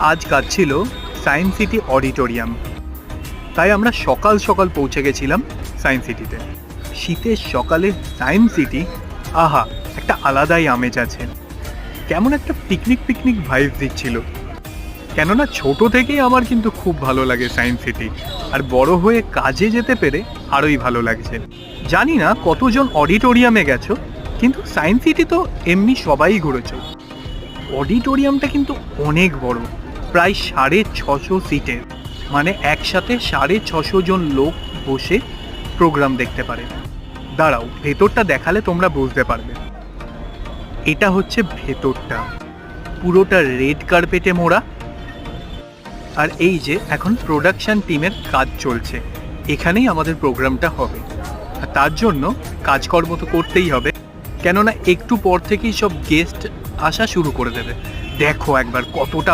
আজ কাজ ছিল সায়েন্স সিটি অডিটোরিয়াম। তাই আমরা সকাল সকাল পৌঁছে গেছিলাম সায়েন্স সিটিতে। শীতের সকালে সায়েন্স সিটি, আহা, একটা আলাদাই আমেজ আছে। কেমন একটা পিকনিক পিকনিক ভাইব দিচ্ছিল। কেননা ছোট থেকেই আমার কিন্তু খুব ভালো লাগে সায়েন্স সিটি, আর বড় হয়ে কাজে যেতে পেরে আরোই ভালো লাগছে। জানি না কতজন অডিটোরিয়ামে গেছো, কিন্তু সায়েন্স সিটি তো এমনি সবাই ঘুরেছো। অডিটোরিয়ামটা কিন্তু অনেক বড়। প্রায় সাড়ে ছশো সিটের মানে একসাথে সাড়ে ছশো জন লোক বসে প্রোগ্রাম দেখতে পারে। দাঁড়াও, ভেতরটা দেখালে তোমরা বুঝতে পারবে। এটা হচ্ছে ভেতরটা। পুরোটা রেড কার্পেটে মোড়া। আর এই যে এখন প্রোডাকশন টিমের কাজ চলছে। এখানেই আমাদের প্রোগ্রামটা হবে। আর তার জন্য কাজকর্ম তো করতেই হবে। কেননা একটু পর থেকেই সব গেস্ট আসা শুরু করে দেবে। দেখো একবার কতটা